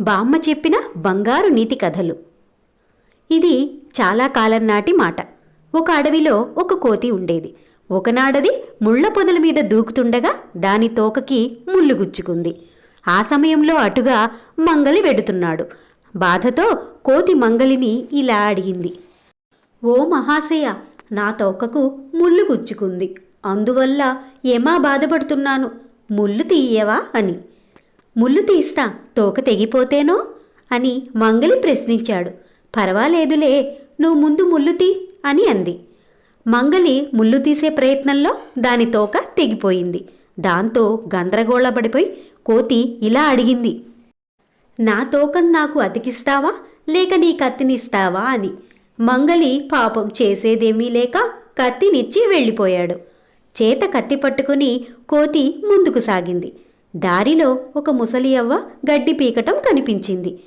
బామ్మ చెప్పిన బంగారు నీతి కథలు. ఇది చాలా కాలం నాటి మాట. ఒక అడవిలో ఒక కోతి ఉండేది. ఒకనాడది ముళ్ళ పొదల మీద దూకుతుండగా దాని తోకకి ముళ్ళు గుచ్చుకుంది. ఆ సమయంలో అటుగా మంగలి వెడుతున్నాడు. బాధతో కోతి మంగలిని ఇలా అడిగింది. ఓ మహాశయ నా తోకకు ముళ్ళు గుచ్చుకుంది. అందువల్ల ఏమా బాధపడుతున్నాను? ముళ్ళు తీయవా? అని. ముళ్ళు తీస్తా తోక తెగిపోతేనో? అని మంగలి ప్రశ్నించాడు. పర్వాలేదులే నువ్వు ముందు ముళ్ళు తీ అని అంది. మంగలి ముళ్ళు తీసే ప్రయత్నంలో దాని తోక తెగిపోయింది. దాంతో గందరగోళపడిపోయి కోతి ఇలా అడిగింది. నా తోకను నాకు అతికిస్తావా? లేక నీ కత్తినిస్తావా అని. మంగలి పాపం చేసేదేమీ లేక కత్తినిచ్చి వెళ్ళిపోయాడు. చేత కత్తి పట్టుకుని కోతి ముందుకు సాగింది. దారిలో ఒక ముసలి అవ్వ గడ్డి పీకటం కనిపించింది.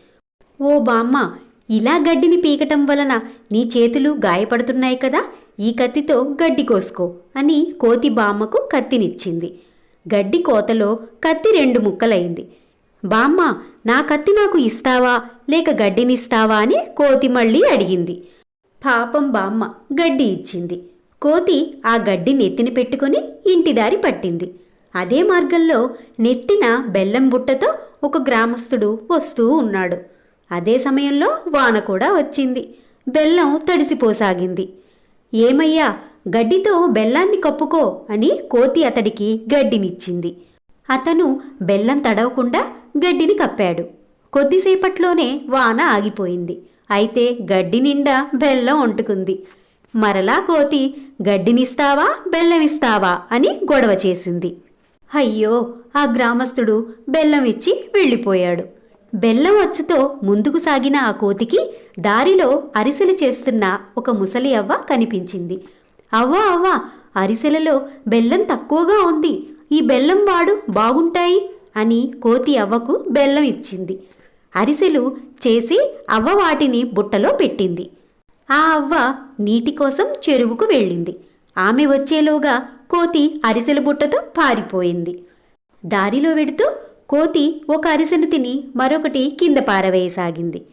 ఓ బామ్మ ఇలా గడ్డిని పీకటం వలన నీ చేతులు గాయపడుతున్నాయి కదా ఈ కత్తితో గడ్డి కోసుకో అని కోతి బామ్మకు కత్తినిచ్చింది. గడ్డి కోతలో కత్తి రెండు ముక్కలైంది. బామ్మ నా కత్తి నాకు ఇస్తావా లేక గడ్డినిస్తావా అని కోతి మళ్ళీ అడిగింది. పాపం బామ్మ గడ్డి ఇచ్చింది. కోతి ఆ గడ్డి ఎత్తిన పెట్టుకుని ఇంటి దారి పట్టింది. అదే మార్గంలో నెట్టిన బెల్లం బుట్టతో ఒక గ్రామస్తుడు వస్తూ ఉన్నాడు. అదే సమయంలో వాన కూడా వచ్చింది. బెల్లం తడిసిపోసాగింది. ఏమయ్యా గడ్డితో బెల్లాన్ని కప్పుకో అని కోతి అతడికి గడ్డినిచ్చింది. అతను బెల్లం తడవకుండా గడ్డిని కప్పాడు. కొద్దిసేపట్లోనే వాన ఆగిపోయింది. అయితే గడ్డి నిండా బెల్లం అంటుకుంది మరలా కోతి గడ్డినిస్తావా బెల్లమిస్తావా? అని గొడవ చేసింది. అయ్యో ఆ గ్రామస్థుడు బెల్లం ఇచ్చి వెళ్ళిపోయాడు. బెల్లం అచ్చుతో ముందుకు సాగిన ఆ కోతికి దారిలో అరిసెలు చేస్తున్న ఒక ముసలి అవ్వ కనిపించింది. అవ్వ అవ్వ అరిసెలలో బెల్లం తక్కువగా ఉంది. ఈ బెల్లం వాడు బాగుంటాయి అని కోతి అవ్వకు బెల్లం ఇచ్చింది. అరిసెలు చేసి అవ్వ వాటిని బుట్టలో పెట్టింది. ఆ అవ్వ నీటి కోసం చెరువుకు వెళ్ళింది. ఆమె వచ్చేలోగా కోతి అరిసెల బుట్టతో పారిపోయింది. దారిలో వెడుతూ కోతి ఒక అరిసెను తిని మరొకటి కింద పారవేయసాగింది.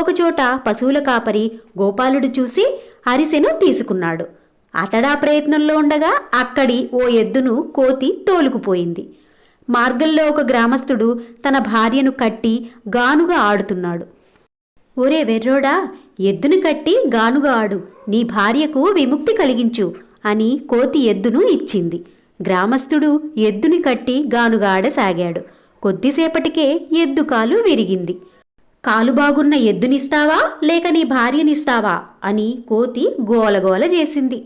ఒకచోట పశువుల కాపరి గోపాలుడు చూసి అరిసెను తీసుకున్నాడు. అతడా ప్రయత్నంలో ఉండగా అక్కడి ఓ ఎద్దును కోతి తోలుకుపోయింది. మార్గంలో ఒక గ్రామస్తుడు తన భార్యను కట్టి గానుగా ఆడుతున్నాడు. ఒరే వెర్రోడా ఎద్దును కట్టి గానుగా ఆడు. నీ భార్యకు విముక్తి కలిగించు. అని కోతి ఎద్దును ఇచ్చింది. గ్రామస్థుడు ఎద్దుని కట్టి గానుగాడసాగాడు కొద్దిసేపటికే ఎద్దు కాలు విరిగింది. కాలు బాగున్న ఎద్దునిస్తావా? లేక నీ భార్యనిస్తావా? అని కోతి గోలగోల చేసింది.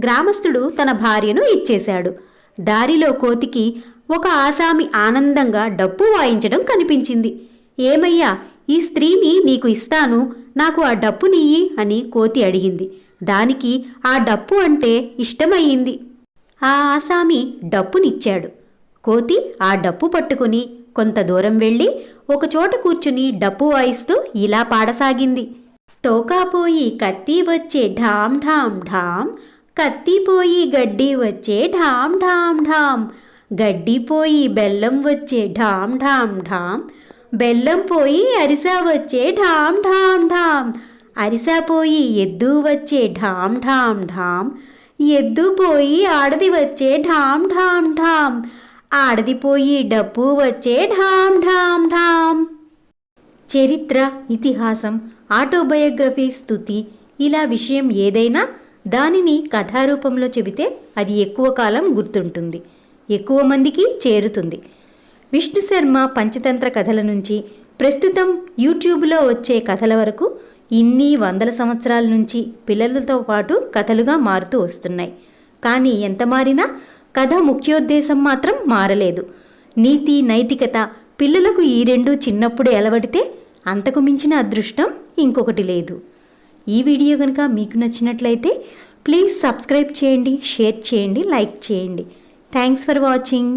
గ్రామస్థుడు తన భార్యను ఇచ్చేశాడు. దారిలో కోతికి ఒక ఆసామి ఆనందంగా డప్పు వాయించడం కనిపించింది. ఏమయ్యా ఈ స్త్రీని నీకు ఇస్తాను. నాకు ఆ డప్పు నీయి అని కోతి అడిగింది. దానికి ఆ డప్పు అంటే ఇష్టమయ్యింది. ఆ ఆసామి డప్పునిచ్చాడు. కోతి ఆ డప్పు పట్టుకుని కొంత దూరం వెళ్ళి ఒకచోట కూర్చుని డప్పు వాయిస్తూ ఇలా పాడసాగింది. తోకాపోయి కత్తి వచ్చే ఢామ్ ఢామ్ ఢామ్ కత్తిపోయి గడ్డి వచ్చే ఢామ్ ఢామ్ ఢామ్ గడ్డి పోయి బెల్లం వచ్చే ఢామ్ ఢామ్ ఢామ్ బెల్లం పోయి అరిసా వచ్చే ఢామ్ ఢామ్ ఢామ్ అరిసా పోయి ఎద్దు వచ్చే ఢామ్ ఢామ్ ఢామ్ ఎద్దు పోయి ఆడది వచ్చే ఢామ్ ఢామ్ ఢామ్ ఆడది పోయి డప్పు వచ్చే ఢామ్ ఢామ్ ఢామ్. చరిత్ర ఇతిహాసం ఆటోబయోగ్రఫీ స్థుతి ఇలా విషయం ఏదైనా దానిని కథారూపంలో చెబితే అది ఎక్కువ కాలం గుర్తుంటుంది ఎక్కువ మందికి చేరుతుంది. విష్ణు శర్మ పంచతంత్ర కథల నుంచి ప్రస్తుతం యూట్యూబ్లో వచ్చే కథల వరకు ఇన్ని వందల సంవత్సరాల నుంచి పిల్లలతో పాటు కథలుగా మారుతూ వస్తున్నాయి. కానీ ఎంత మారినా కథ ముఖ్యోద్దేశం మాత్రం మారలేదు. నీతి నైతికత పిల్లలకు ఈ రెండు చిన్నప్పుడే అలవడితే అంతకు మించిన అదృష్టం ఇంకొకటి లేదు. ఈ వీడియో కనుక మీకు నచ్చినట్లయితే ప్లీజ్ సబ్స్క్రైబ్ చేయండి షేర్ చేయండి లైక్ చేయండి. Thanks for watching.